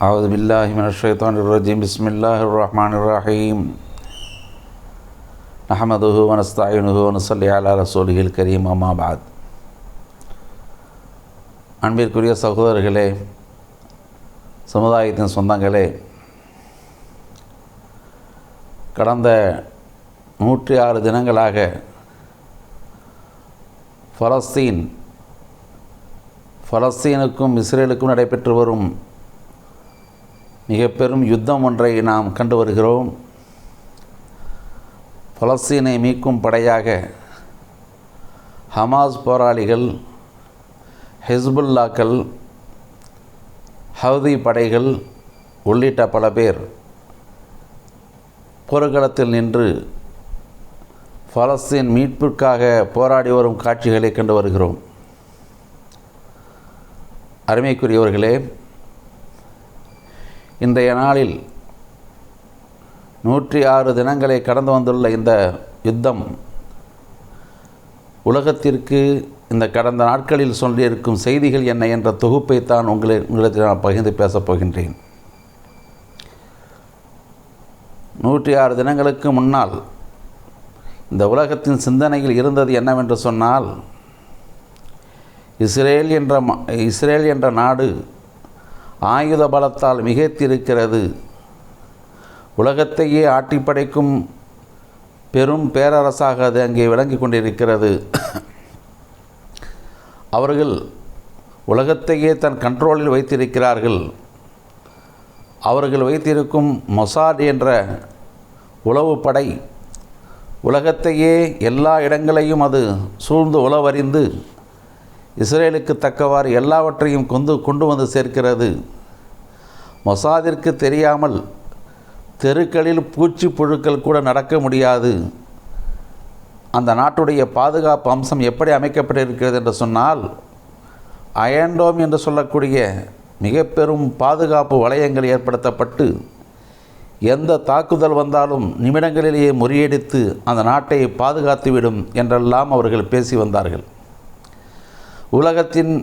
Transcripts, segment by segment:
أعوذ بالله من الشيطان الرجيم بسم الله الرحمن الرحيم نحمده ونستعينه ونصلي على رسوله الكريم أما بعد அன்பிற்குரிய சகோதரர்களே சமுதாயத்தின் சொந்தங்களே கடந்த நூற்றி ஆறு தினங்களாக பலஸ்தீன் பலஸ்தீனுக்கும் இஸ்ரேலுக்கும் நடைபெற்று வரும் மிக பெரும் யுத்தம் ஒன்றை நாம் கண்டு வருகிறோம். பலஸ்தீனை மீட்கும் படையாக ஹமாஸ் போராளிகள் ஹெஸ்புல்லாக்கள் ஹவுதி படைகள் உள்ளிட்ட பல பேர் போர்க்களத்தில் நின்று பலஸ்தீன் மீட்பிற்காக போராடி வரும் காட்சிகளை கண்டு வருகிறோம். அருமைக்குரியவர்களே இன்றைய நாளில் நூற்றி ஆறு தினங்களை கடந்து வந்துள்ள இந்த யுத்தம் உலகத்திற்கு இந்த கடந்த நாட்களில் சொல்லியிருக்கும் செய்திகள் என்ன என்ற தொகுப்பைத்தான் உங்களை உங்களிடத்தில் நான் பகிர்ந்து பேசப் போகின்றேன். நூற்றி ஆறு தினங்களுக்கு முன்னால் இந்த உலகத்தின் சிந்தனையில் இருந்தது என்னவென்று சொன்னால் இஸ்ரேல் என்ற இஸ்ரேல் என்ற நாடு ஆயுத பலத்தால் மிகைத்திருக்கிறது. உலகத்தையே ஆட்டி படைக்கும் பெரும் பேரரசாக அது அங்கே விளங்கி கொண்டிருக்கிறது. அவர்கள் உலகத்தையே தன் கண்ட்ரோலில் வைத்திருக்கிறார்கள். அவர்கள் வைத்திருக்கும் மொசாட் என்ற உளவு படை உலகத்தையே எல்லா இடங்களையும் அது சூழ்ந்து உளவறிந்து இஸ்ரேலுக்கு தக்கவாறு எல்லாவற்றையும் கொண்டு கொண்டு வந்து சேர்க்கிறது. மொசாதிற்கு தெரியாமல் தெருக்களில் பூச்சி புழுக்கள் கூட நடக்க முடியாது. அந்த நாட்டுடைய பாதுகாப்பு அம்சம் எப்படி அமைக்கப்பட்டிருக்கிறது என்று சொன்னால் அயன்டோம் என்று சொல்லக்கூடிய மிக பெரும் பாதுகாப்பு வளையங்கள் ஏற்படுத்தப்பட்டு எந்த தாக்குதல் வந்தாலும் நிமிடங்களிலேயே முறியடித்து அந்த நாட்டை பாதுகாத்துவிடும் என்றெல்லாம் அவர்கள் பேசி வந்தார்கள். உலகத்தின்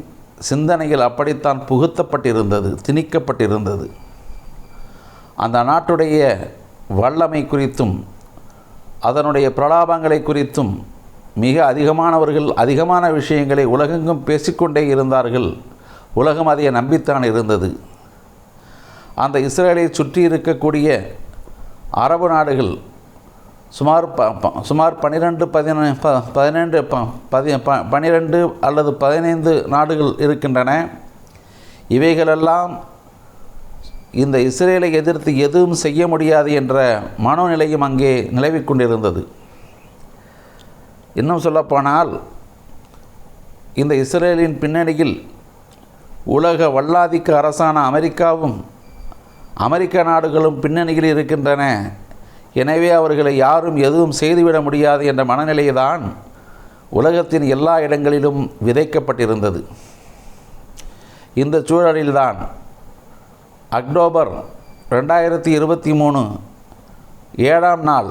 சிந்தனையில் அப்படித்தான் புகுத்தப்பட்டிருந்தது திணிக்கப்பட்டிருந்தது. அந்த நாட்டுடைய வல்லமை குறித்தும் அதனுடைய பிரலாபங்களை குறித்தும் மிக அதிகமானவர்கள் அதிகமான விஷயங்களை உலகெங்கும் பேசிக்கொண்டே இருந்தார்கள். உலகம் அதை நம்பித்தான் இருந்தது. அந்த இஸ்ரேலை சுற்றி இருக்கக்கூடிய அரபு நாடுகள் சுமார் ப ப- சுமார் பன்னிரெண்டு பதின ப பதினெண்டு ப பதி ப பன்னிரெண்டு அல்லது பதினைந்து நாடுகள் இருக்கின்றன. இவைகளெல்லாம் இந்த இஸ்ரேலை எதிர்த்து எதுவும் செய்ய முடியாது என்ற மனோநிலையும் அங்கே நிலவிக் கொண்டிருந்தது. இன்னும் சொல்லப்போனால் இந்த இஸ்ரேலின் பின்னணியில் உலக வல்லாதிக்க அரசான அமெரிக்காவும் அமெரிக்க நாடுகளும் பின்னணியில் இருக்கின்றன. எனவே அவர்களை யாரும் எதுவும் செய்துவிட முடியாது என்ற மனநிலைதான் உலகத்தின் எல்லா இடங்களிலும் விதைக்கப்பட்டிருந்தது. இந்த சூழலில்தான் அக்டோபர் ரெண்டாயிரத்தி இருபத்தி மூணு ஏழாம் நாள்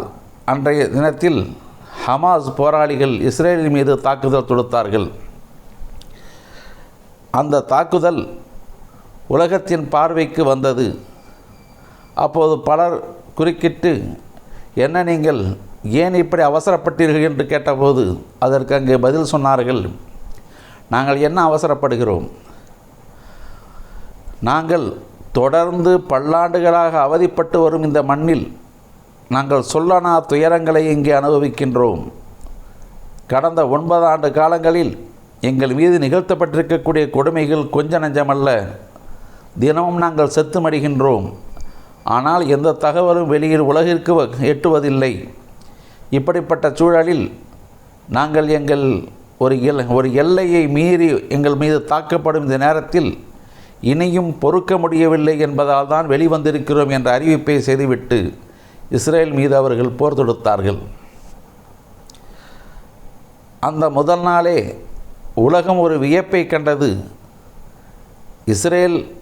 அன்றைய தினத்தில் ஹமாஸ் போராளிகள் இஸ்ரேலின் மீது தாக்குதல் தொடுத்தார்கள். அந்த தாக்குதல் உலகத்தின் பார்வைக்கு வந்தது. அப்போது பலர் குறுக்கிட்டு என்ன நீங்கள் ஏன் இப்படி அவசரப்பட்டீர்கள் என்று கேட்டபோது அதற்கு அங்கே பதில் சொன்னார்கள் நாங்கள் என்ன அவசரப்படுகிறோம்? நாங்கள் தொடர்ந்து பல்லாண்டுகளாக அவதிப்பட்டு வரும் இந்த மண்ணில் நாங்கள் சொல்லனா துயரங்களை இங்கே அனுபவிக்கின்றோம். கடந்த ஒன்பது ஆண்டு காலங்களில் எங்கள் மீது நிகழ்த்தப்பட்டிருக்கக்கூடிய கொடுமைகள் கொஞ்ச நஞ்சமல்ல. தினமும் நாங்கள் செத்து மடிகின்றோம் ஆனால் எந்த தகவலும் வெளியில் உலகிற்கு வ- எட்டுவதில்லை. இப்படிப்பட்ட சூழலில் நாங்கள் எங்கள் ஒரு எல் ஒரு எல்லையை மீறி எங்கள் மீது தாக்கப்படும் இந்த நேரத்தில் இனியும் பொறுக்க முடியவில்லை என்பதால் தான் வெளிவந்திருக்கிறோம் என்ற அறிவிப்பை செய்துவிட்டு இஸ்ரேல் மீது அவர்கள் போர் தொடுத்தார்கள். அந்த முதல் நாளே உலகம் ஒரு வியப்பை கண்டது. இஸ்ரேல்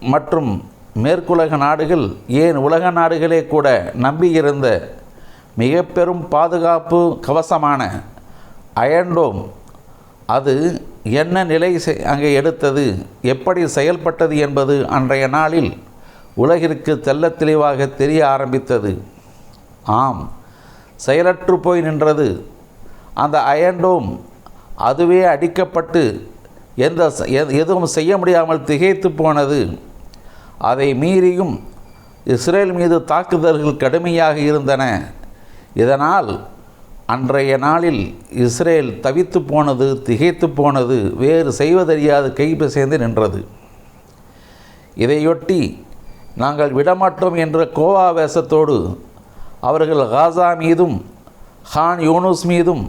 மற்றும் மேற்குலக நாடுகள் ஏன் உலக நாடுகளே கூட நம்பியிருந்த மிக பெரும் பாதுகாப்பு கவசமான அயன்டோம் அது என்ன நிலை செ- அங்கே எடுத்தது எப்படி செயல்பட்டது என்பது அன்றைய நாளில் உலகிற்கு தெல்ல தெளிவாக தெரிய ஆரம்பித்தது. ஆம் செயலற்று போய் நின்றது. அந்த அயன்டோம் அதுவே அடிக்கப்பட்டு எந்த எதுவும் செய்ய முடியாமல் திகைத்து போனது. அதை மீறியும் இஸ்ரேல் மீது தாக்குதல்கள் கடுமையாக இருந்தன. இதனால் அன்றைய நாளில் இஸ்ரேல் தவித்து போனது திகைத்து போனது வேறு செய்வதறியாது கைபிசைந்து நின்றது. இதையொட்டி நாங்கள் விடமாட்டோம் என்ற கோவாவேசத்தோடு அவர்கள் காசா மீதும் ஹான் யூனூஸ் மீதும்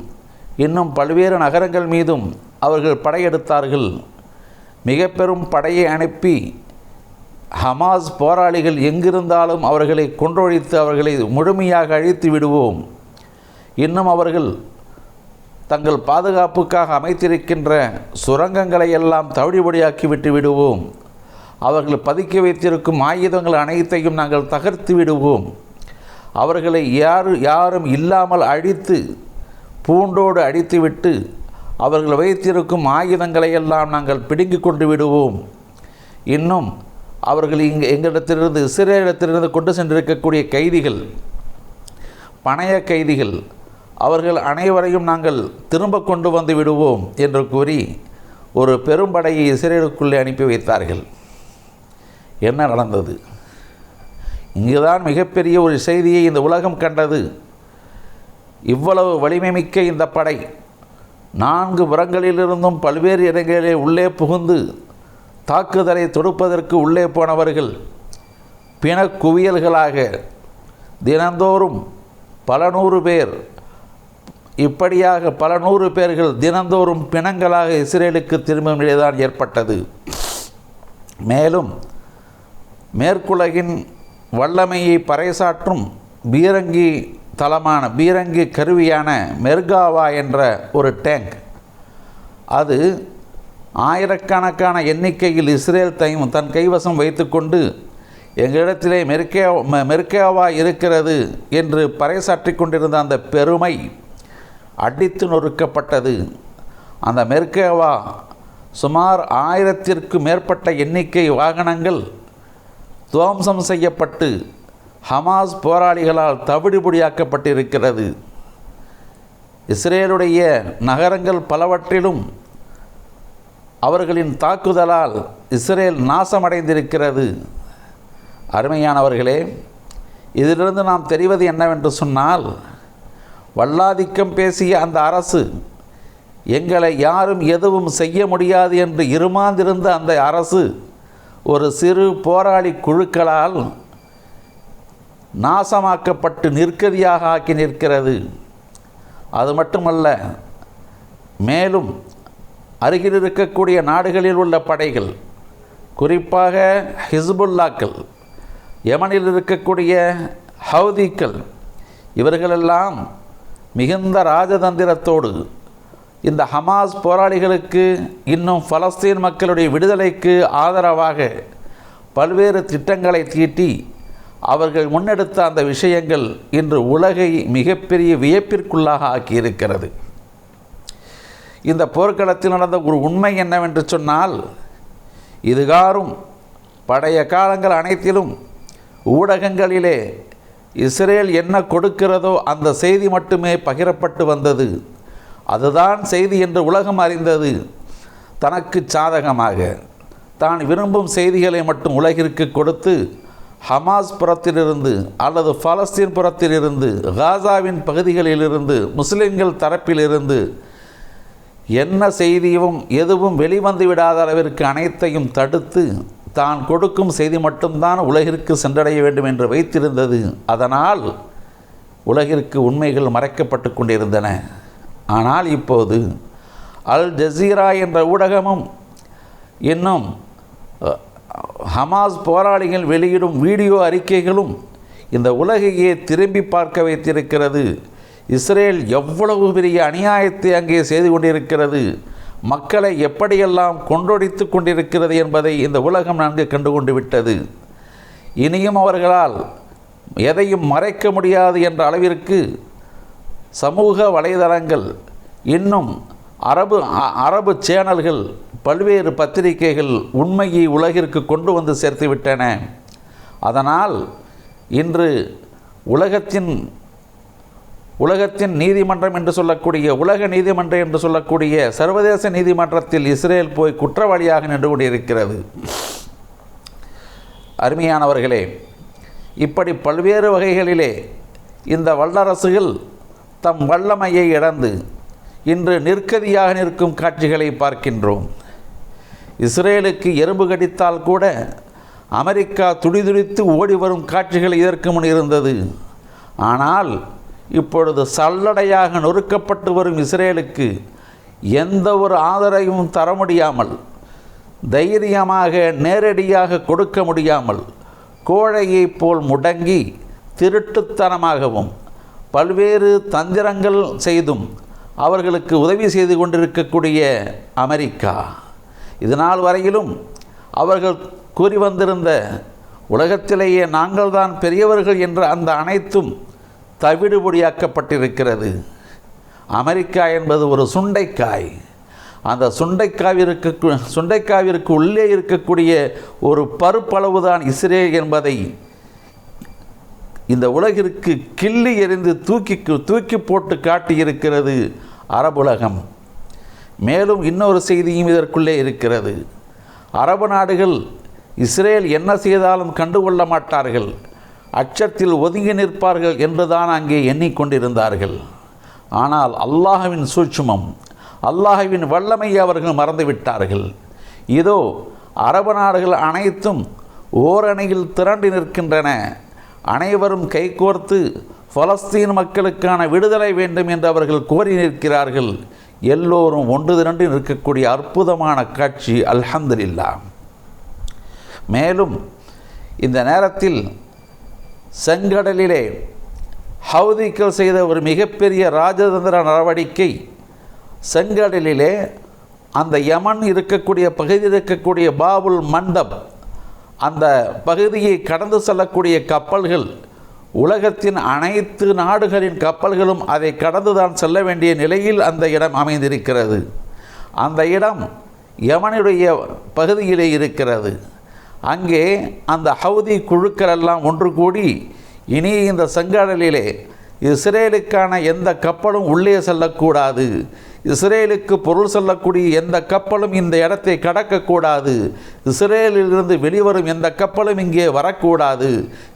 இன்னும் பல்வேறு நகரங்கள் மீதும் அவர்கள் படையெடுத்தார்கள். மிக பெரும் படையை அனுப்பி ஹமாஸ் போராளிகள் எங்கிருந்தாலும் அவர்களை கொன்றொழித்து அவர்களை முழுமையாக அழித்து விடுவோம். இன்னும் அவர்கள் தங்கள் பாதுகாப்புக்காக அமைத்திருக்கின்ற சுரங்கங்களை எல்லாம் தவிடுபடியாக்கி விட்டு விடுவோம். அவர்கள் பதுக்கி வைத்திருக்கும் ஆயுதங்கள் அனைத்தையும் நாங்கள் தகர்த்து விடுவோம். அவர்களை யாரு யாரும் இல்லாமல் அழித்து பூண்டோடு அடித்துவிட்டு அவர்கள் வைத்திருக்கும் ஆயுதங்களை எல்லாம் நாங்கள் பிடுங்கிக் கொண்டு விடுவோம். இன்னும் அவர்கள் இங்கே எங்களிடத்திலிருந்து இஸ்ரேலிடத்திலிருந்து கொண்டு சென்றிருக்கக்கூடிய கைதிகள் பணைய கைதிகள் அவர்கள் அனைவரையும் நாங்கள் திரும்ப கொண்டு வந்து விடுவோம் என்று கூறி ஒரு பெரும்படையை இஸ்ரேலுக்குள்ளே அனுப்பி வைத்தார்கள். என்ன நடந்தது? இங்குதான் மிகப்பெரிய ஒரு செய்தியை இந்த உலகம் கண்டது. இவ்வளவு வலிமை மிக்க இந்த படை நான்கு புறங்களிலிருந்தும் பல்வேறு இடங்களிலே உள்ளே புகுந்து தாக்குதலை தொடுப்பதற்கு உள்ளே போனவர்கள் பிணக்குவியல்களாக தினந்தோறும் பல நூறு பேர் இப்படியாக பல நூறு பேர்கள் தினந்தோறும் பிணங்களாக இஸ்ரேலுக்கு திரும்பும் நிலைதான் ஏற்பட்டது. மேலும் மேற்குலகின் வல்லமையை பறைசாற்றும் பீரங்கி தளமான பீரங்கி கருவியான மெர்காவா என்ற ஒரு டேங்க் அது ஆயிரக்கணக்கான எண்ணிக்கையில் இஸ்ரேல் தையும் தன் கைவசம் வைத்துக்கொண்டு எங்களிடத்திலே மெர்கே ம- இருக்கிறது என்று பறைசாற்றிக் கொண்டிருந்த அந்த பெருமை அடித்து நொறுக்கப்பட்டது. அந்த மெர்கேவா சுமார் ஆயிரத்திற்கு மேற்பட்ட எண்ணிக்கை வாகனங்கள் துவம்சம் செய்யப்பட்டு ஹமாஸ் போராளிகளால் தவிடுபொடியாக்கப்பட்டிருக்கிறது. இஸ்ரேலுடைய நகரங்கள் பலவற்றிலும் அவர்களின் தாக்குதலால் இஸ்ரேல் நாசமடைந்திருக்கிறது. அருமையானவர்களே இதிலிருந்து நாம் தெரிவது என்னவென்று சொன்னால் வல்லாதிக்கம் பேசிய அந்த அரசு எங்களை யாரும் எதுவும் செய்ய முடியாது என்று இருமாந்திருந்த அந்த அரசு ஒரு சிறு போராளி குழுக்களால் நாசமாக்கப்பட்டு நிற்கதியாக ஆக்கி நிற்கிறது. அது மட்டுமல்ல மேலும் அருகில் இருக்கக்கூடிய நாடுகளில் உள்ள படைகள் குறிப்பாக ஹிஸ்புல்லாக்கள் யமனில் இருக்கக்கூடிய ஹவுதிக்கள் இவர்களெல்லாம் மிகுந்த ராஜதந்திரத்தோடு இந்த ஹமாஸ் போராளிகளுக்கு இன்னும் பலஸ்தீன் மக்களுடைய விடுதலைக்கு ஆதரவாக பல்வேறு திட்டங்களை தீட்டி அவர்கள் முன்னெடுத்த அந்த விஷயங்கள் இன்று உலகை மிகப்பெரிய வியப்பிற்குள்ளாக ஆக்கியிருக்கிறது. இந்த போர்க்களத்தில் நடந்த ஒரு உண்மை என்னவென்று சொன்னால் இதுகாரும் பழைய காலங்கள் அனைத்திலும் ஊடகங்களிலே இஸ்ரேல் என்ன கொடுக்கிறதோ அந்த செய்தி மட்டுமே பகிரப்பட்டு வந்தது. அதுதான் செய்தி என்று உலகம் அறிந்தது. தனக்கு சாதகமாக தான் விரும்பும் செய்திகளை மட்டும் உலகிற்கு கொடுத்து ஹமாஸ் புறத்திலிருந்து அல்லது பாலஸ்தீன் புறத்திலிருந்து காசாவின் பகுதிகளிலிருந்து முஸ்லிம்கள் தரப்பிலிருந்து என்ன செய்தியும் எதுவும் வெளிவந்து விடாத அளவிற்கு அனைத்தையும் தடுத்து தான் கொடுக்கும் செய்தி மட்டும்தான் உலகிற்கு சென்றடைய வேண்டும் என்று வைத்திருந்தது. அதனால் உலகிற்கு உண்மைகள் மறைக்கப்பட்டு கொண்டிருந்தன. ஆனால் இப்போது அல் ஜசீரா என்ற ஊடகமும் இன்னும் ஹமாஸ் போராளிகள் வெளியிடும் வீடியோ அறிக்கைகளும் இந்த உலகையே திரும்பி பார்க்க வைத்திருக்கிறது. இஸ்ரேல் எவ்வளவு பெரிய அநியாயத்தை அங்கே செய்து கொண்டிருக்கிறது? மக்களை எப்படியெல்லாம் கொண்டொடித்து கொண்டிருக்கிறது என்பதை இந்த உலகம் நன்கு கண்டுகொண்டு விட்டது. இனியும் அவர்களால் எதையும் மறைக்க முடியாது என்ற அளவிற்கு சமூக வலைதளங்கள் இன்னும் அரபு அ- அரபு சேனல்கள் பல்வேறு பத்திரிகைகள் உண்மையை உலகிற்கு கொண்டு வந்து சேர்த்துவிட்டன அதனால் இன்று உலகத்தின் உலகத்தின் நீதிமன்றம் என்று சொல்லக்கூடிய உலக நீதிமன்றம் என்று சொல்லக்கூடிய சர்வதேச நீதிமன்றத்தில் இஸ்ரேல் போய் குற்றவாளியாக நின்று கொண்டிருக்கிறது. அருமையானவர்களே இப்படி பல்வேறு வகைகளிலே இந்த வல்லரசுகள் தம் வல்லமையை இழந்து இன்று நிற்கதியாக நிற்கும் காட்சிகளை பார்க்கின்றோம். இஸ்ரேலுக்கு எறும்பு கடித்தால் கூட அமெரிக்கா துடிதுடித்து ஓடி வரும் காட்சிகள் இதற்கு முன் இருந்தது. ஆனால் இப்பொழுது சல்லடையாக நொறுக்கப்பட்டு வரும் இஸ்ரேலுக்கு எந்த ஒரு ஆதரவையும் தர முடியாமல் தைரியமாக நேரடியாக கொடுக்க முடியாமல் கோழையைப் போல் முடங்கி திருட்டுத்தனமாகவும் பல்வேறு தந்திரங்கள் செய்தும் அவர்களுக்கு உதவி செய்து கொண்டிருக்கக்கூடிய அமெரிக்கா. இதனால் வரையிலும் அவர்கள் கூறி வந்திருந்த உலகத்திலேயே நாங்கள்தான் பெரியவர்கள் என்ற அந்த அனைத்தும் தவிடுபொடியாக்கப்பட்டிருக்கிறது. அமெரிக்கா என்பது ஒரு சுண்டைக்காய். அந்த சுண்டைக்காவிற்கு சுண்டைக்காவிற்கு உள்ளே இருக்கக்கூடிய ஒரு பருப்பளவுதான் இஸ்ரேல் என்பதை இந்த உலகிற்கு கிள்ளி எறிந்து தூக்கி தூக்கி போட்டு காட்டியிருக்கிறது அரபுலகம் மேலும் இன்னொரு செய்தியும் இதற்குள்ளே இருக்கிறது. அரபு நாடுகள் இஸ்ரேல் என்ன செய்தாலும் கண்டுகொள்ள மாட்டார்கள். அச்சத்தில் ஒதுங்கி நிற்பார்கள் என்றுதான் அங்கே எண்ணிக்கொண்டிருந்தார்கள். ஆனால் அல்லாஹவின் சூட்சுமம் அல்லாஹுவின் வல்லமை அவர்கள் மறந்துவிட்டார்கள். இதோ அரபு நாடுகள் அனைத்தும் ஓரணையில் திரண்டு நிற்கின்றன. அனைவரும் கைகோர்த்து பலஸ்தீன் மக்களுக்கான விடுதலை வேண்டும் என்று அவர்கள் கோரி நிற்கிறார்கள். எல்லோரும் ஒன்று திரண்டு நிற்கக்கூடிய அற்புதமான காட்சி அல்ஹந்தில்லா மேலும் இந்த நேரத்தில் செங்கடலிலே ஹவுதிக்கள் செய்த ஒரு மிகப்பெரிய ராஜதந்திர நடவடிக்கை. செங்கடலிலே அந்த யமன் இருக்கக்கூடிய பகுதியில் இருக்கக்கூடிய பாபுல் மண்டப் அந்த பகுதியை கடந்து செல்லக்கூடிய கப்பல்கள் உலகத்தின் அனைத்து நாடுகளின் கப்பல்களும் அதை கடந்துதான் செல்ல வேண்டிய நிலையில் அந்த இடம் அமைந்திருக்கிறது. அந்த இடம் யமனுடைய பகுதியிலே இருக்கிறது. அங்கே அந்த ஹவுதி குழுக்கள் எல்லாம் ஒன்று கூடி இனி இந்த செங்கடலிலே இஸ்ரேலுக்கான எந்த கப்பலும் உள்ளே செல்லக்கூடாது. இஸ்ரேலுக்கு பொருள் செல்லக்கூடிய எந்த கப்பலும் இந்த இடத்தை கடக்கக்கூடாது. இஸ்ரேலிலிருந்து வெளிவரும் எந்த கப்பலும் இங்கே வரக்கூடாது.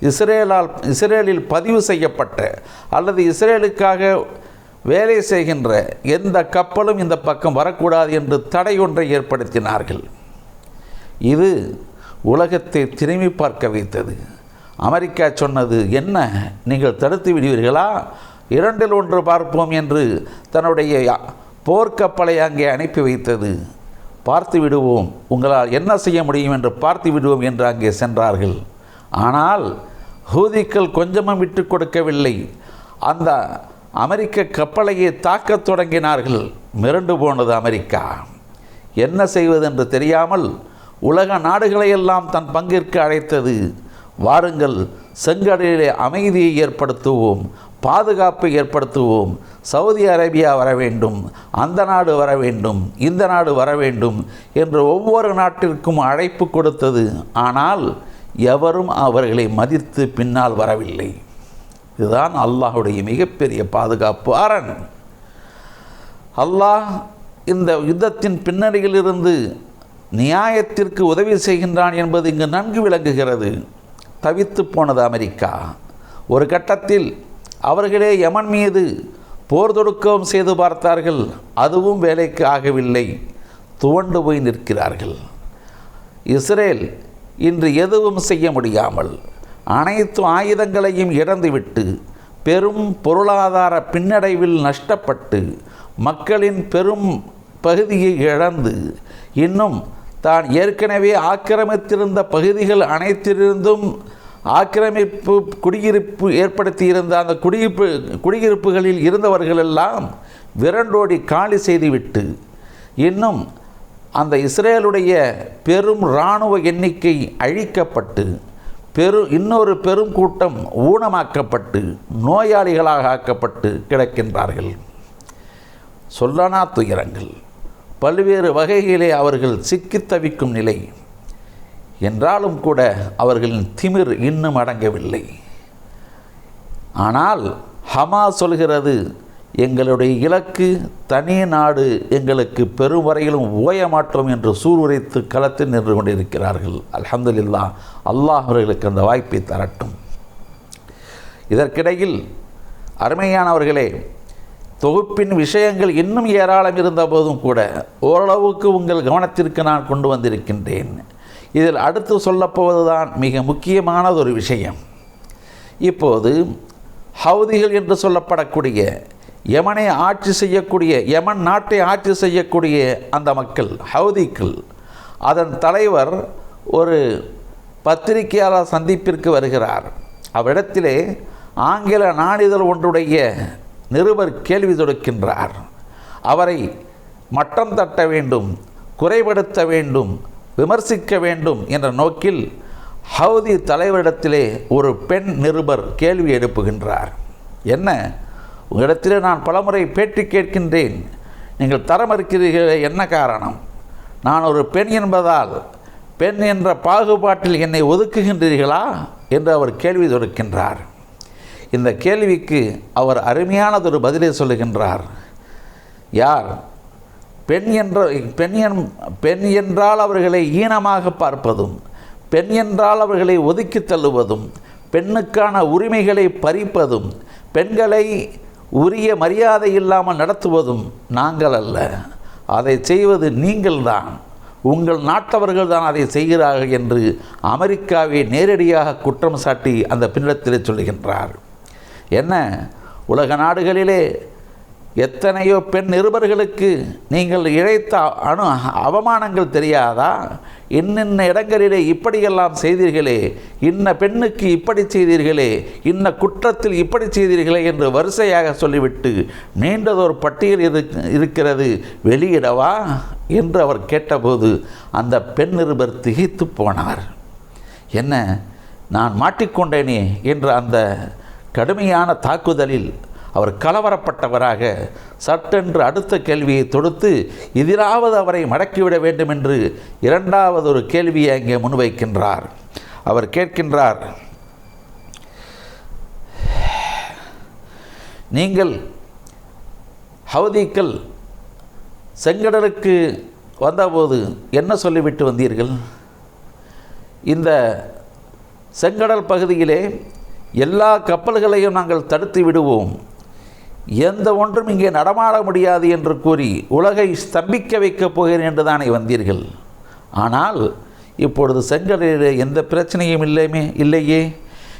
இஸ்ரேலால் இஸ்ரேலில் பதிவு செய்யப்பட்ட அல்லது இஸ்ரேலுக்காக வேலை செய்கின்ற எந்த கப்பலும் இந்த பக்கம் வரக்கூடாது என்று தடை ஒன்றை ஏற்படுத்தினார்கள். இது உலகத்தை திரும்பி பார்க்க வைத்தது. அமெரிக்கா சொன்னது என்ன? நீங்கள் தடுத்து விடுவீர்களா? இரண்டில் ஒன்று பார்ப்போம் என்று தன்னுடைய போர்க்கப்பலை அங்கே அனுப்பி வைத்தது. பார்த்து விடுவோம். உங்களால் என்ன செய்ய முடியும் என்று பார்த்து விடுவோம் என்று அங்கே சென்றார்கள். ஆனால் ஹூதிக்கள் கொஞ்சமும் விட்டு கொடுக்கவில்லை. அந்த அமெரிக்க கப்பலையை தாக்கத் தொடங்கினார்கள். மிரண்டு போனது அமெரிக்கா. என்ன செய்வது என்று தெரியாமல் உலக நாடுகளையெல்லாம் தன் பங்கிற்கு அழைத்தது. வாருங்கள் செங்கடலிலே அமைதியை ஏற்படுத்துவோம் பாதுகாப்பை ஏற்படுத்துவோம். சவுதி அரேபியா வர வேண்டும் அந்த நாடு வர வேண்டும் இந்த நாடு வர வேண்டும் என்று ஒவ்வொரு நாட்டிற்கும் அழைப்பு கொடுத்தது. ஆனால் எவரும் அவர்களை மதித்து பின்னால் வரவில்லை. இதுதான் அல்லாஹுடைய மிகப்பெரிய பாதுகாப்பு அரண். அல்லாஹ் இந்த யுத்தத்தின் பின்னணியிலிருந்து நியாயத்திற்கு உதவி செய்கின்றான் என்பது இங்கு நன்கு விளங்குகிறது. தவித்து போனது அமெரிக்கா. ஒரு கட்டத்தில் அவர்களே யமன் மீது போர் தொடுக்கவும் செய்து பார்த்தார்கள். அதுவும் வேலைக்கு ஆகவில்லை. துவண்டு போய் நிற்கிறார்கள். இஸ்ரேல் இன்று எதுவும் செய்ய முடியாமல் அனைத்து ஆயுதங்களையும் இழந்துவிட்டு பெரும் பொருளாதார பின்னடைவில் நஷ்டப்பட்டு மக்களின் பெரும் பகுதியை இழந்து இன்னும் தான் ஏற்கனவே ஆக்கிரமித்திருந்த பகுதிகள் அனைத்திலிருந்தும் ஆக்கிரமிப்பு குடியிருப்பு ஏற்படுத்தியிருந்த அந்த குடியிருப்பு குடியிருப்புகளில் இருந்தவர்களெல்லாம் விரண்டோடி காலி செய்துவிட்டு இன்னும் அந்த இஸ்ரேலுடைய பெரும் இராணுவ எண்ணிக்கை அழிக்கப்பட்டு பெரு இன்னொரு பெரும் கூட்டம் ஊனமாக்கப்பட்டு நோயாளிகளாக ஆக்கப்பட்டு கிடக்கின்றார்கள். சொல்லனா துயரங்கள். பல்வேறு வகையிலே அவர்கள் சிக்கித் தவிக்கும் நிலை. என்றாலும் கூட அவர்களின் திமிர் இன்னும் அடங்கவில்லை. ஆனால் ஹமா சொல்கிறது எங்களுடைய இலக்கு தனி நாடு எங்களுக்கு பெரும் வரையிலும் ஓய மாட்டோம் என்று சூறுரைத்து களத்தில் நின்று கொண்டிருக்கிறார்கள். அலமதுல்லா அல்லாஹ் அவர்களுக்கு அந்த வாய்ப்பை தரட்டும். இதற்கிடையில் அருமையானவர்களே தொகுப்பின் விஷயங்கள் இன்னும் ஏராளம் இருந்த போதும் கூட ஓரளவுக்கு உங்கள் கவனத்திற்கு நான் கொண்டு வந்திருக்கின்றேன். இதில் அடுத்து சொல்லப்போவதுதான் மிக முக்கியமானது ஒரு விஷயம். இப்போது ஹவுதிகள் என்று சொல்லப்படக்கூடிய யமனை ஆட்சி செய்யக்கூடிய யமன் நாட்டை ஆட்சி செய்யக்கூடிய அந்த மக்கள் ஹவுதிக்கள் அதன் தலைவர் ஒரு பத்திரிகையாளர் சந்திப்பிற்கு வருகிறார். அவ்விடத்திலே ஆங்கில நாளிதழ் ஒன்றுடைய நிருபர் கேள்வி தொடுக்கின்றார். அவரை மட்டம் தட்ட வேண்டும் குறைபடுத்த வேண்டும் விமர்சிக்க வேண்டும் என்ற நோக்கில் ஹவுதி தலைவரிடத்திலே ஒரு பெண் நிருபர் கேள்வி எழுப்புகின்றார். என்ன? உங்களிடத்திலே நான் பலமுறை பேட்டி கேட்கின்றேன். நீங்கள் தரமறுக்கிறீர்களே என்ன காரணம்? நான் ஒரு பெண் என்பதால் பெண் என்ற பாகுபாட்டில் என்னை ஒதுக்குகின்றீர்களா? என்று அவர் கேள்வி தொடுக்கின்றார். இந்த கேள்விக்கு அவர் அருமையானதொரு பதிலை சொல்லுகின்றார். யார்? பெண் என்ற பெண் என் பெண் என்றால் அவர்களை ஈனமாக பார்ப்பதும் பெண் என்றால் அவர்களை ஒதுக்கி தள்ளுவதும் பெண்ணுக்கான உரிமைகளை பறிப்பதும் பெண்களை உரிய மரியாதை இல்லாமல் நடத்துவதும் நாங்கள் அல்ல. அதை செய்வது நீங்கள்தான். உங்கள் நாட்டவர்கள் தான் அதை செய்கிறார்கள் என்று அமெரிக்காவை நேரடியாக குற்றம் சாட்டி அந்த பின்னத்திலே சொல்லுகின்றார். என்ன? உலக நாடுகளிலே எத்தனையோ பெண் நிருபர்களுக்கு நீங்கள் இழைத்த அணு அவமானங்கள் தெரியாதா? இன்னின்ன இடங்களிலே இப்படியெல்லாம் செய்தீர்களே இன்ன பெண்ணுக்கு இப்படி செய்தீர்களே இன்ன குற்றத்தில் இப்படி செய்தீர்களே என்று வரிசையாக சொல்லிவிட்டு நீண்டதொரு பட்டியல் இரு இருக்கிறது வெளியிடவா? என்று அவர் கேட்டபோது அந்த பெண் நிருபர் திகைத்து போனார். என்ன நான் மாட்டிக்கொண்டேனே? என்று அந்த கடுமையான தாக்குதலில் அவர் கலவரப்பட்டவராக சட்டென்று அடுத்த கேள்வியை தொடுத்து எதிராவது அவரை மடக்கிவிட வேண்டும் என்று இரண்டாவது ஒரு கேள்வியை அங்கே முன்வைக்கின்றார். அவர் கேட்கின்றார் நீங்கள் ஹவுதிக்கள் செங்கடலுக்கு வந்தபோது என்ன சொல்லிவிட்டு வந்தீர்கள்? இந்த செங்கடல் பகுதியிலே எல்லா கப்பல்களையும் நாங்கள் தடுத்து விடுவோம். எந்த ஒன்றும் இங்கே நடமாட முடியாது என்று கூறி உலகை ஸ்தம்பிக்க வைக்கப் போகிறேன் என்று தானே வந்தீர்கள். ஆனால் இப்பொழுது செங்கடலிலே எந்த பிரச்சனையும் இல்லையுமே இல்லையே.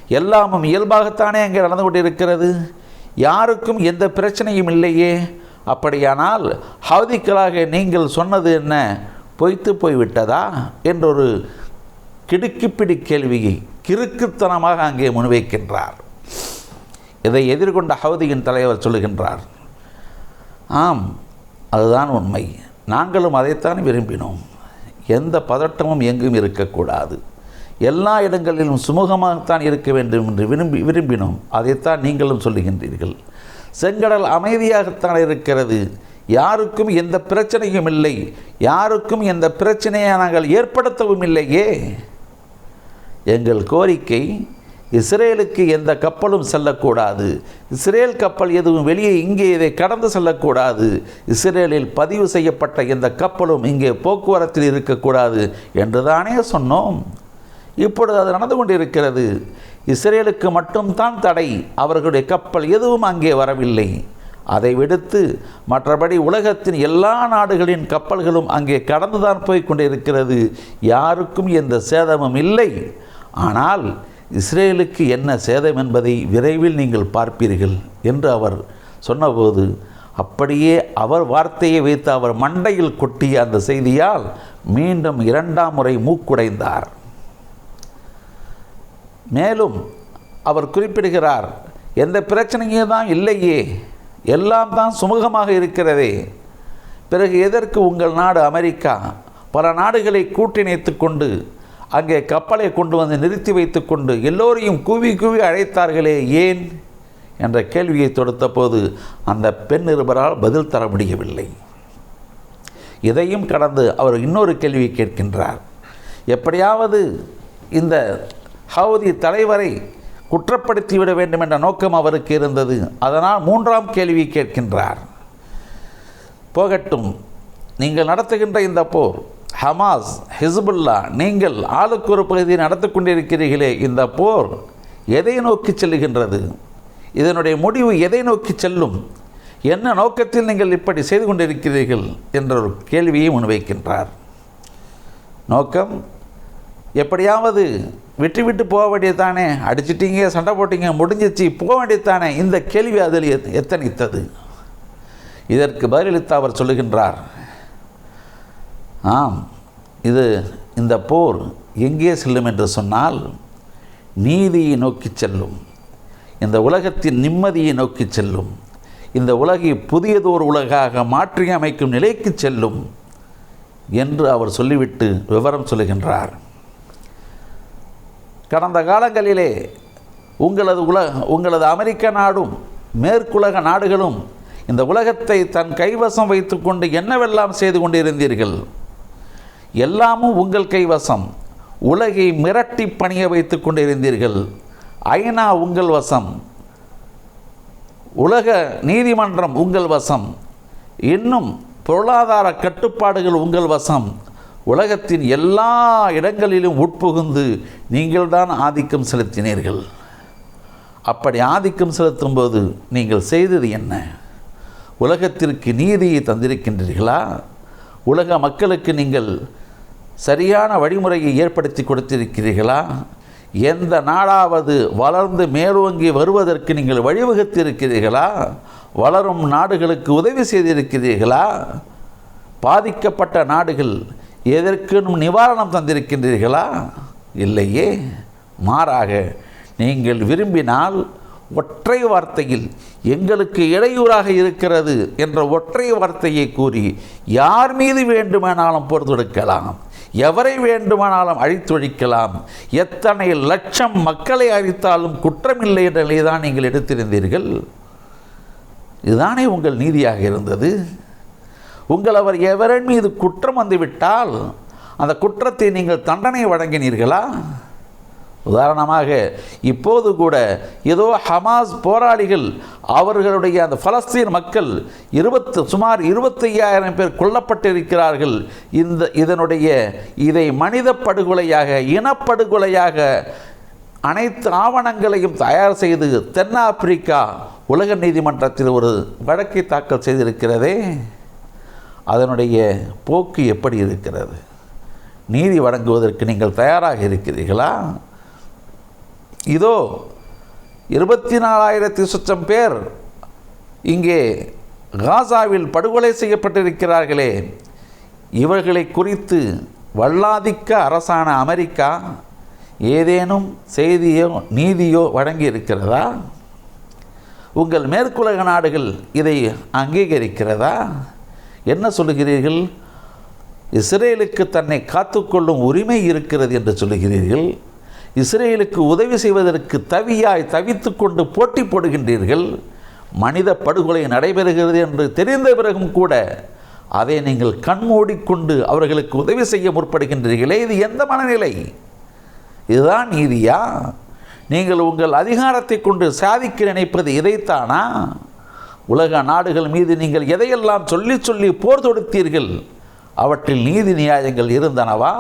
எல்லாமும் இயல்பாகத்தானே அங்கே நடந்து கொண்டிருக்கிறது. யாருக்கும் எந்த பிரச்சனையும் இல்லையே. அப்படியானால் ஹவுதிக்களாக நீங்கள் சொன்னது என்ன? பொய்த்து போய்விட்டதா? என்றொரு கிடுக்கிப்பிடி கேள்வியை கிறுக்குத்தனமாக அங்கே முன்வைக்கின்றார். இதை எதிர்கொண்ட ஹவுதியின் தலைவர் சொல்லுகின்றார் ஆம் அதுதான் உண்மை. நாங்களும் அதைத்தான் விரும்பினோம். எந்த பதட்டமும் எங்கும் இருக்கக்கூடாது. எல்லா இடங்களிலும் சுமூகமாகத்தான் இருக்க வேண்டும் என்று விரும்பி விரும்பினோம். அதைத்தான் நீங்களும் சொல்லுகின்றீர்கள். செங்கடல் அமைதியாகத்தான் இருக்கிறது. யாருக்கும் எந்த பிரச்சனையும் இல்லை. யாருக்கும் எந்த பிரச்சனையை நாங்கள் ஏற்படுத்தவும் இல்லையே. எங்கள் கோரிக்கை இஸ்ரேலுக்கு எந்த கப்பலும் செல்லக்கூடாது. இஸ்ரேல் கப்பல் எதுவும் வெளியே இங்கே இதை கடந்து செல்லக்கூடாது. இஸ்ரேலில் பதிவு செய்யப்பட்ட எந்த கப்பலும் இங்கே போக்குவரத்தில் இருக்கக்கூடாது என்று தானே சொன்னோம். இப்பொழுது அது நடந்து கொண்டிருக்கிறது. இஸ்ரேலுக்கு மட்டும்தான் தடை. அவர்களுடைய கப்பல் எதுவும் அங்கே வரவில்லை. அதை விடுத்து மற்றபடி உலகத்தின் எல்லா நாடுகளின் கப்பல்களும் அங்கே கடந்துதான் போய் கொண்டிருக்கிறது. யாருக்கும் எந்த சேதமும் இல்லை. ஆனால் இஸ்ரேலுக்கு என்ன சேதம் என்பதை விரைவில் நீங்கள் பார்ப்பீர்கள் என்று அவர் சொன்னபோது அப்படியே அவர் வார்த்தையை வைத்து அவர் மண்டையில் கொட்டிய அந்த செய்தியால் மீண்டும் இரண்டாம் முறை மூக்குடைந்தார். மேலும் அவர் குறிப்பிடுகிறார் எந்த பிரச்சனையும் தான் இல்லையே எல்லாம் தான் சுமூகமாக இருக்கிறதே. பிறகு எதற்கு உங்கள் நாடு அமெரிக்கா? பல நாடுகளை கூட்டிணைத்து கொண்டு அங்கே கப்பலை கொண்டு வந்து நிறுத்தி வைத்துக்கொண்டு எல்லோரையும் கூவி கூவி அழைத்தார்களே ஏன்? என்ற கேள்வியை தொடுத்தபோது அந்த பெண் நிருபரால் பதில் தர முடியவில்லை. இதையும் கடந்து அவர் இன்னொரு கேள்வியை கேட்கின்றார். எப்படியாவது இந்த ஹவுதி தலைவரை குற்றப்படுத்திவிட வேண்டும் என்ற நோக்கம் அவருக்கு இருந்தது. அதனால் மூன்றாம் கேள்வி கேட்கின்றார். போகட்டும் நீங்கள் நடத்துகின்ற இந்த போர் ஹமாஸ் ஹிஸ்புல்லா நீங்கள் ஆளுக்கு ஒரு பகுதியை நடத்தி கொண்டிருக்கிறீர்களே இந்த போர் எதை நோக்கி செல்லுகின்றது? இதனுடைய முடிவு எதை நோக்கி செல்லும்? என்ன நோக்கத்தில் நீங்கள் இப்படி செய்து கொண்டிருக்கிறீர்கள்? என்ற ஒரு கேள்வியை முன்வைக்கின்றார். நோக்கம் எப்படியாவது விட்டு விட்டு போக வேண்டியதானே அடிச்சிட்டீங்க சண்டை போட்டீங்க முடிஞ்சிச்சு போக வேண்டியதானே இந்த கேள்வி அதில் எத்- எத்தனித்தது? இதற்கு பதிலளித்து அவர் சொல்லுகின்றார் ஆம் இது இந்த போர் எங்கே செல்லும் என்று சொன்னால் நீதியை நோக்கி செல்லும். இந்த உலகத்தின் நிம்மதியை நோக்கி செல்லும். இந்த உலகை புதியதோர் உலகாக மாற்றி அமைக்கும் நிலைக்கு செல்லும் என்று அவர் சொல்லிவிட்டு விவரம் சொல்லுகின்றார். கடந்த காலங்களிலே உங்களது உல உங்களது அமெரிக்க நாடும் மேற்குலக நாடுகளும் இந்த உலகத்தை தன் கைவசம் வைத்துக்கொண்டு என்னவெல்லாம் செய்து கொண்டிருந்தீர்கள்? எல்லாமும் உங்கள் கைவசம். உலகை மிரட்டி பணிய வைத்து கொண்டிருந்தீர்கள். ஐநா உங்கள் வசம். உலக நீதிமன்றம் உங்கள் வசம். இன்னும் பொருளாதார கட்டுப்பாடுகள் உங்கள் வசம். உலகத்தின் எல்லா இடங்களிலும் உட்புகுந்து நீங்கள்தான் ஆதிக்கம் செலுத்தினீர்கள். அப்படி ஆதிக்கம் செலுத்தும்போது நீங்கள் செய்தது என்ன? உலகத்திற்கு நீதியை தந்திருக்கின்றீர்களா? உலக மக்களுக்கு நீங்கள் சரியான வழிமுறையை ஏற்படுத்தி கொடுத்திருக்கிறீர்களா? எந்த நாடாவது வளர்ந்து மேலோங்கி வருவதற்கு நீங்கள் வழிவகுத்திருக்கிறீர்களா? வளரும் நாடுகளுக்கு உதவி செய்திருக்கிறீர்களா? பாதிக்கப்பட்ட நாடுகள் எதற்கேனும் நிவாரணம் தந்திருக்கின்றீர்களா? இல்லையே. மாறாக நீங்கள் விரும்பினால் ஒற்றை வார்த்தையில் எங்களுக்கு இடையூறாக இருக்கிறது என்ற ஒற்றை வார்த்தையை கூறி யார் மீது வேண்டுமானாலும் பொறுத்தெடுக்கலாம். எவரை வேண்டுமானாலும் அழித்தொழிக்கலாம். எத்தனை லட்சம் மக்களை அழித்தாலும் குற்றமில்லை என்ற நிலைதான் நீங்கள் எடுத்திருந்தீர்கள். இதுதானே உங்கள் நீதியாக இருந்தது. உங்கள் அவர் எவரின் மீது குற்றம் வந்துவிட்டால் அந்த குற்றத்தை நீங்கள் தண்டனை வழங்கினீர்களா? உதாரணமாக இப்போது கூட ஏதோ ஹமாஸ் போராளிகள் அவர்களுடைய அந்த பலஸ்தீன் மக்கள் இருபத்து சுமார் இருபத்தையாயிரம் பேர் கொல்லப்பட்டிருக்கிறார்கள். இந்த இதனுடைய இதை மனித படுகொலையாக இனப்படுகொலையாக அனைத்து ஆவணங்களையும் தயார் செய்து தென்னாப்பிரிக்கா உலக நீதிமன்றத்தில் ஒரு வழக்கை தாக்கல் செய்திருக்கிறதே. அதனுடைய போக்கு எப்படி இருக்கிறது? நீதி வழங்குவதற்கு நீங்கள் தயாராக இருக்கிறீர்களா? இதோ இருபத்தி நாலாயிரத்தி சுற்றம் பேர் இங்கே காசாவில் படுகொலை செய்யப்பட்டிருக்கிறார்களே. இவர்களை குறித்து வல்லாதிக்க அரசான அமெரிக்கா ஏதேனும் செய்தியோ நீதியோ வழங்கி இருக்கிறதா உங்கள் மேற்குலக நாடுகள் இதை அங்கீகரிக்கிறதா? என்ன சொல்லுகிறீர்கள்? இஸ்ரேலுக்கு தன்னை காத்துக்கொள்ளும் உரிமை இருக்கிறது என்று சொல்லுகிறீர்கள். இஸ்ரேலுக்கு உதவி செய்வதற்கு தவியாய் தவித்து கொண்டு போட்டி போடுகின்றீர்கள். மனித படுகொலை நடைபெறுகிறது என்று தெரிந்த பிறகும் கூட அதை நீங்கள் கண்மூடிக்கொண்டு அவர்களுக்கு உதவி செய்ய முற்படுகின்றீர்களே. இது எந்த மனநிலை? இதுதான் நீதியா? நீங்கள் உங்கள் அதிகாரத்தை கொண்டு சாதிக்க நினைப்பது இதைத்தானா? உலக நாடுகள் மீது நீங்கள் எதையெல்லாம் சொல்லி சொல்லி போர் தொடுத்தீர்கள்? அவற்றில் நீதி நியாயங்கள் இருந்தனவா?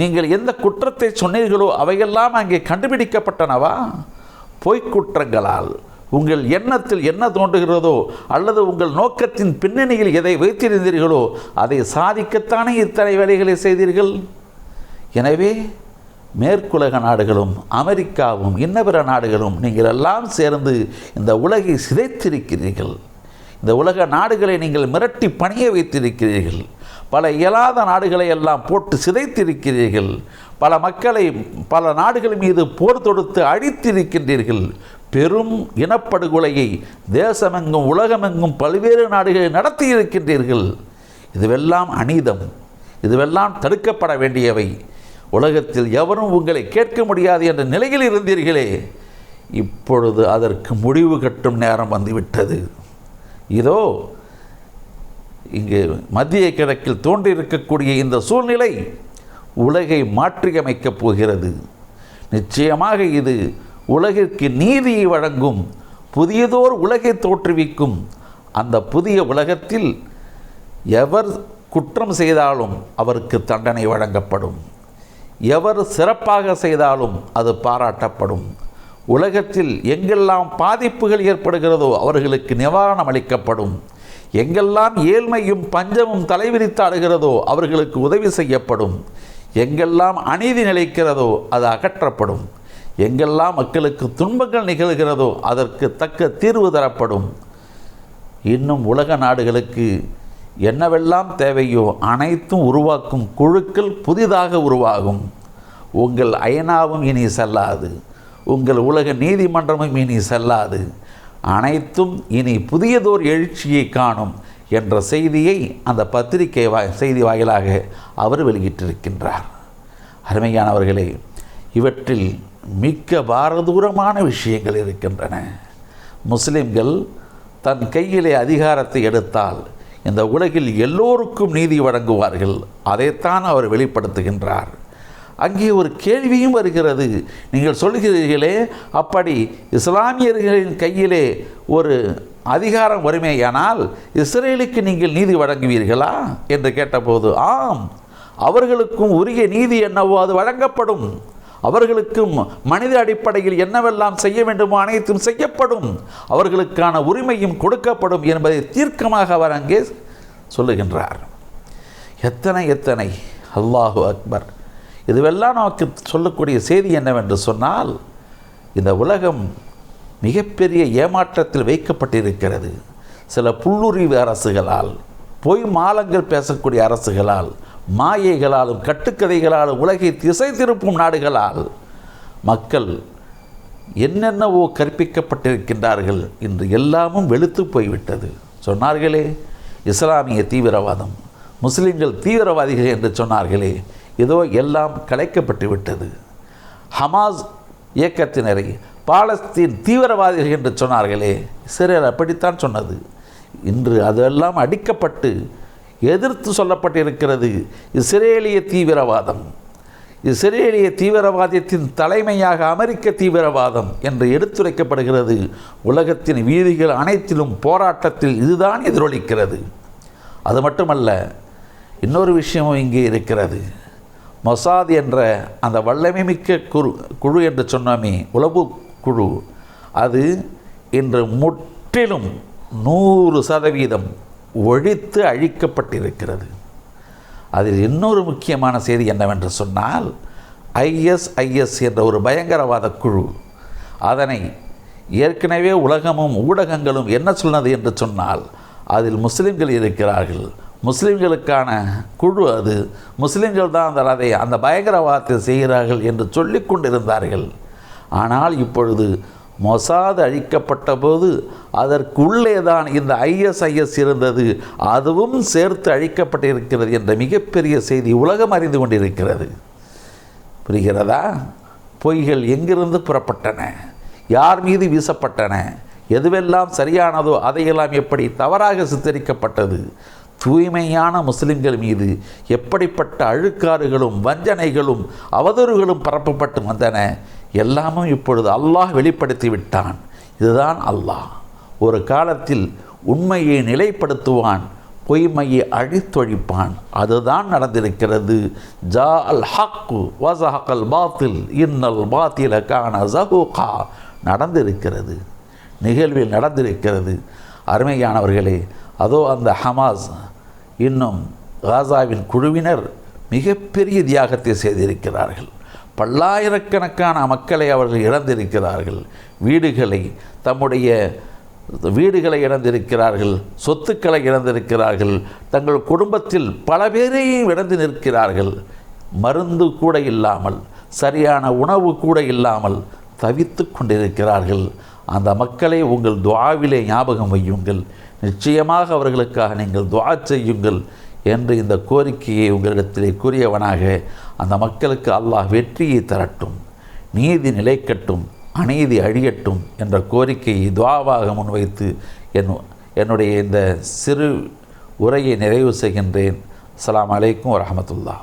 நீங்கள் எந்த குற்றத்தை சொன்னீர்களோ அவையெல்லாம் அங்கே கண்டுபிடிக்கப்பட்டனவா? பொய்க்குற்றங்களால் உங்கள் எண்ணத்தில் என்ன தோன்றுகிறதோ அல்லது உங்கள் நோக்கத்தின் பின்னணியில் எதை வைத்திருந்தீர்களோ அதை சாதிக்கத்தானே இத்தனை வேலைகளை செய்தீர்கள்? எனவே மேற்குலக நாடுகளும் அமெரிக்காவும் இன்ன பிற நாடுகளும் நீங்கள் எல்லாம் சேர்ந்து இந்த உலகை சிதைத்திருக்கிறீர்கள். இந்த உலக நாடுகளை நீங்கள் மிரட்டி பணிய வைத்திருக்கிறீர்கள். பல இயலாத நாடுகளை எல்லாம் போட்டு சிதைத்திருக்கிறீர்கள். பல மக்களை பல நாடுகள் மீது போர் தொடுத்து அழித்திருக்கின்றீர்கள். பெரும் இனப்படுகொலையை தேசமெங்கும் உலகமெங்கும் பல்வேறு நாடுகளில் நடத்தியிருக்கின்றீர்கள். இதுவெல்லாம் அநீதம். இதுவெல்லாம் தடுக்கப்பட வேண்டியவை. உலகத்தில் எவரும் உங்களை கேட்க முடியாது என்ற நிலையில் இருந்தீர்களே. இப்பொழுது அதற்கு முடிவு கட்டும் நேரம் வந்துவிட்டது. இதோ இங்கு மத்திய கிழக்கில் தோன்றியிருக்கக்கூடிய இந்த சூழ்நிலை உலகை மாற்றியமைக்கப் போகிறது. நிச்சயமாக இது உலகிற்கு நீதியை வழங்கும் புதியதோர் உலகை தோற்றுவிக்கும். அந்த புதிய உலகத்தில் எவர் குற்றம் செய்தாலும் அவருக்கு தண்டனை வழங்கப்படும். எவர் சிறப்பாக செய்தாலும் அது பாராட்டப்படும். உலகத்தில் எங்கெல்லாம் பாதிப்புகள் ஏற்படுகிறதோ அவர்களுக்கு நிவாரணம் அளிக்கப்படும். எங்கெல்லாம் ஏழ்மையும் பஞ்சமும் தலைவிரித்தாடுகிறதோ அவர்களுக்கு உதவி செய்யப்படும். எங்கெல்லாம் அநீதி நிலைக்கிறதோ அது அகற்றப்படும். எங்கெல்லாம் மக்களுக்கு துன்பங்கள் நிகழ்கிறதோ அதற்கு தக்க தீர்வு தரப்படும். இன்னும் உலக நாடுகளுக்கு என்னவெல்லாம் தேவையோ அனைத்தும் உருவாக்கும் குழுக்கள் புதிதாக உருவாகும். உங்கள் அயனாவும் இனி செல்லாது. உங்கள் உலக நீதிமன்றமும் இனி செல்லாது. அனைத்தும் இனி புதியதோர் எழுச்சியை காணும் என்ற செய்தியை அந்த பத்திரிகை வா செய்தி வாயிலாக அவர் வெளியிட்டிருக்கின்றார். அருமையானவர்களே இவற்றில் மிக்க பாரதூரமான விஷயங்கள் இருக்கின்றன. முஸ்லிம்கள் தன் கையிலே அதிகாரத்தை எடுத்தால் இந்த உலகில் எல்லோருக்கும் நீதி வழங்குவார்கள். அதைத்தான் அவர் வெளிப்படுத்துகின்றார். அங்கே ஒரு கேள்வியும் வருகிறது. நீங்கள் சொல்கிறீர்களே அப்படி இஸ்லாமியர்களின் கையிலே ஒரு அதிகாரம் வருமேயானால் இஸ்ரேலுக்கு நீங்கள் நீதி வழங்குவீர்களா? என்று கேட்டபோது ஆம் அவர்களுக்கும் உரிய நீதி என்னவோ அது வழங்கப்படும். அவர்களுக்கும் மனித அடிப்படையில் என்னவெல்லாம் செய்ய வேண்டுமோ அனைத்தும் செய்யப்படும். அவர்களுக்கான உரிமையும் கொடுக்கப்படும் என்பதை தீர்க்கமாக அவர் அங்கே சொல்லுகின்றார். எத்தனை எத்தனை? அல்லாஹு அக்பர். இதுவெல்லாம் நமக்கு சொல்லக்கூடிய செய்தி என்னவென்று சொன்னால் இந்த உலகம் மிகப்பெரிய ஏமாற்றத்தில் வைக்கப்பட்டிருக்கிறது. சில புல்லுரிவு அரசுகளால் பொய் மாலங்கள் பேசக்கூடிய அரசுகளால் மாயைகளாலும் கட்டுக்கதைகளாலும் உலகை திசை திருப்பும் நாடுகளால் மக்கள் என்னென்னவோ கற்பிக்கப்பட்டிருக்கின்றார்கள் இன்று எல்லாமும் வெளுத்து போய்விட்டது. சொன்னார்களே இஸ்லாமிய தீவிரவாதம் முஸ்லிம்கள் தீவிரவாதிகள் என்று சொன்னார்களே இதோ எல்லாம் கலைக்கப்பட்டு விட்டது. ஹமாஸ் இயக்கத்தினரை பாலஸ்தீன் தீவிரவாதிகள் என்று சொன்னார்களே இஸ்ரேல் அப்படித்தான் சொன்னது. இன்று அதெல்லாம் அடிக்கப்பட்டு எதிர்த்து சொல்லப்பட்டிருக்கிறது இஸ்ரேலிய தீவிரவாதம். இஸ்ரேலிய தீவிரவாதத்தின் தலைமையாக அமெரிக்க தீவிரவாதம் என்று எடுத்துரைக்கப்படுகிறது. உலகத்தின் வீதிகள் அனைத்திலும் போராட்டத்தில் இதுதான் எதிரொலிக்கிறது. அது மட்டுமல்ல இன்னொரு விஷயமும் இங்கே இருக்கிறது. மொசாத் என்ற அந்த வல்லமை மிக்க குரு குழு என்று சொன்னோமே உளவு குழு. அது இன்று முற்றிலும் நூறு சதவீதம் ஒழித்து அழிக்கப்பட்டிருக்கிறது. அதில் இன்னொரு முக்கியமான செய்தி என்னவென்று சொன்னால் ஐஎஸ்ஐஎஸ் என்ற ஒரு பயங்கரவாத குழு. அதனை ஏற்கனவே உலகமும் ஊடகங்களும் என்ன சொன்னது என்று சொன்னால் அதில் முஸ்லிம்கள் இருக்கிறார்கள். முஸ்லீம்களுக்கான குழு அது. முஸ்லீம்கள் தான் அந்த அதை அந்த பயங்கரவாதத்தை செய்கிறார்கள் என்று சொல்லி கொண்டிருந்தார்கள். ஆனால் இப்பொழுது மொசாது அழிக்கப்பட்ட போது அதற்குள்ளே தான் இந்த ஐஎஸ்ஐஎஸ் இருந்தது. அதுவும் சேர்த்து அழிக்கப்பட்டிருக்கிறது என்ற மிகப்பெரிய செய்தி உலகம் அறிந்து கொண்டிருக்கிறது. புரிகிறதா? பொய்கள் எங்கிருந்து புறப்பட்டன? யார் மீது வீசப்பட்டன? எதுவெல்லாம் சரியானதோ அதையெல்லாம் எப்படி தவறாக சித்தரிக்கப்பட்டது? தூய்மையான முஸ்லிம்கள் மீது எப்படிப்பட்ட அழுக்காறுகளும் வஞ்சனைகளும் அவதூறுகளும் பரப்பப்பட்டு வந்தன எல்லாமும் இப்பொழுது அல்லாஹ் வெளிப்படுத்தி விட்டான். இதுதான் அல்லாஹ். ஒரு காலத்தில் உண்மையை நிலைப்படுத்துவான் பொய்மையை அழித்தொழிப்பான். அதுதான் நடந்திருக்கிறது. ஜா அல் ஹக்கு வசஹல் பாத்தில் இன்னல் பாத்தில கான ஜஹூகா நடந்திருக்கிறது. நிகழ்வில் நடந்திருக்கிறது. அருமையானவர்களே அதோ அந்த ஹமாஸ் இன்னும் காசாவின் குழுவினர் மிகப்பெரிய தியாகத்தை செய்திருக்கிறார்கள். பல்லாயிரக்கணக்கான மக்களை அவர்கள் இழந்திருக்கிறார்கள். வீடுகளை தம்முடைய வீடுகளை இழந்திருக்கிறார்கள் சொத்துக்களை இழந்திருக்கிறார்கள் தங்கள் குடும்பத்தில் பல பேரையும் இழந்து நிற்கிறார்கள். மருந்து கூட இல்லாமல் சரியான உணவு கூட இல்லாமல் தவித்து கொண்டிருக்கிறார்கள். அந்த மக்களை உங்கள் துவாவிலே ஞாபகம் வையுங்கள். நிச்சயமாக அவர்களுக்காக நீங்கள் துவா செய்யுங்கள் என்று இந்த கோரிக்கையை உங்களிடத்திலே கூறியவனாக அந்த மக்களுக்கு அல்லாஹ் வெற்றியை தரட்டும் நீதி நிலைக்கட்டும் அநீதி அழியட்டும் என்ற கோரிக்கையை துவாவாக முன்வைத்து என் என்னுடைய இந்த சிறு உரையை நிறைவு செய்கின்றேன். அஸ்ஸலாமு அலைக்கும் வரமத்துல்லா